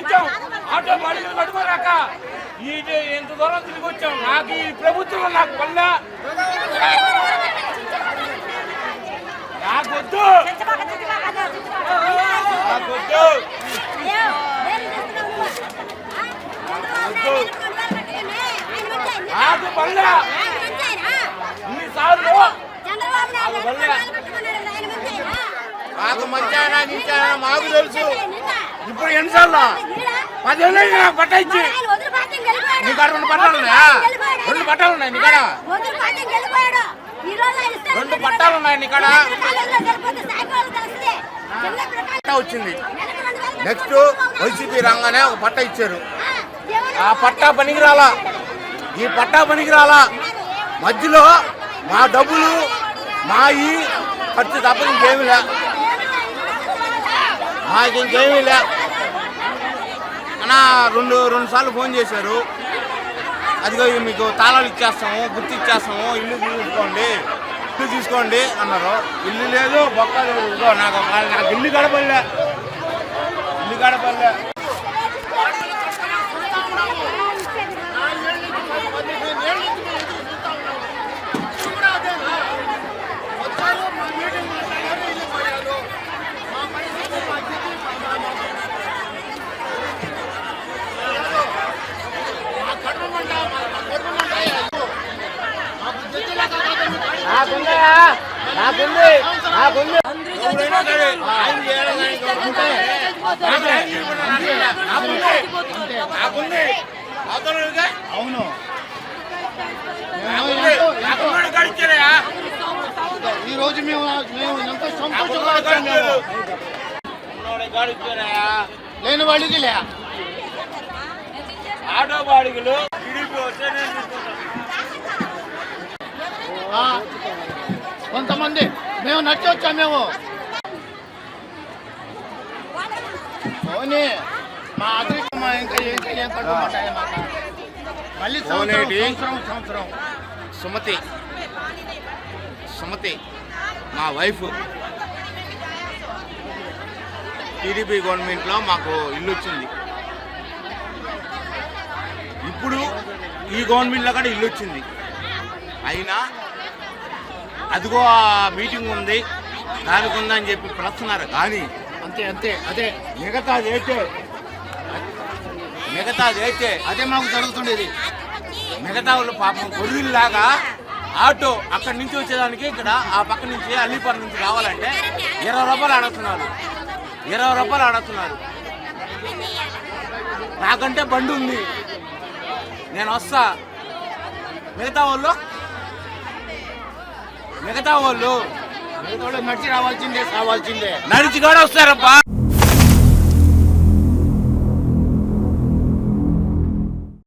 ఇచ్చాం. ఆటో బాడీలు కట్టుకోరాక. ఇది ఎంత దూరం తిరిగి వచ్చాం? నాకు ఈ ప్రభుత్వం నాకు వల్ల. నాకొద్దు నాకొద్దు నాకు వల్ల. ఇన్నిసార్లు నాకు మధ్యాహ్నం ఇచ్చాను మాకు తెలుసు. ఇప్పుడు ఎన్నిసార్లు? నాకు పట్ట ఇచ్చి. నీ కాడ రెండు పట్టాలు ఉన్నాయా? రెండు పట్టాలు ఉన్నాయి నీ కాడ. రెండు పట్టాలు ఉన్నాయి నీ కాడ. పట్ట వచ్చింది. నెక్స్ట్ వైసీపీ రాగానే ఒక పట్ట ఇచ్చారు. ఆ పట్టా పనికిరాలా? ఈ పట్టా పనికిరాలా? మధ్యలో మా డబ్బులు మాయి ఖర్చు తప్ప ఇంకేమీ లే. మాకు ఇంకేమీ లే అన్నా రెండు రెండు సార్లు ఫోన్ చేశారు. అదిగో మీకు తాళాలు ఇచ్చేస్తాము గుర్తు ఇచ్చేస్తాము ఇల్లు తీసుకోండి ఇల్లు తీసుకోండి అన్నారు. ఇల్లు లేదు బొక్క లేదు. నాకు నాకు ఇల్లు గడపలే ఇల్లు గడపలే అవును. ఈ రోజు మేము మేము ఎంతో సంతోషంగా లేని వాళ్ళకి లే. ఆటో బాడిగలు టీడీపీ వస్తే నేను తీసుకుంటాను ఆ, కొంతమంది మేము నచ్చి వచ్చాము మేము. పోనీ మా అదృష్టం ఇంకా ఇంకా ఏం కట్టుకుంటాయి మాకు మళ్ళీ. సంవత్సరం సంవత్సరం సుమతి. సుమతి మా వైఫ్. టీడీపీ గవర్నమెంట్లో మాకు ఇల్లు వచ్చింది ఇప్పుడు ఈ గవర్నమెంట్లో కూడా ఇల్లు వచ్చింది అయినా అదిగో ఆ మీటింగ్ ఉంది. దానికి ఉందని చెప్పి పిలుస్తున్నారు. కానీ అంతే అంతే అదే. మిగతాది అయితే మిగతాది అయితే అదే మాకు జరుగుతుండేది. మిగతా వాళ్ళు పాపం గొర్రెల్లాగా ఆటో అక్కడి నుంచి వచ్చేదానికి ఇక్కడ ఆ పక్క నుంచి అల్లిపురం నుంచి రావాలంటే ఇరవై రూపాయలు అడుగుతున్నారు ఇరవై రూపాయలు అడుగుతున్నారు నాకంటే బండి ఉంది. నేను వస్తా. మిగతా వాళ్ళు మిగతా వాళ్ళు మిగతా వాళ్ళు నడిచి రావాల్సిందే కావాల్సిందే నడిచి కూడా వస్తారబ్బా.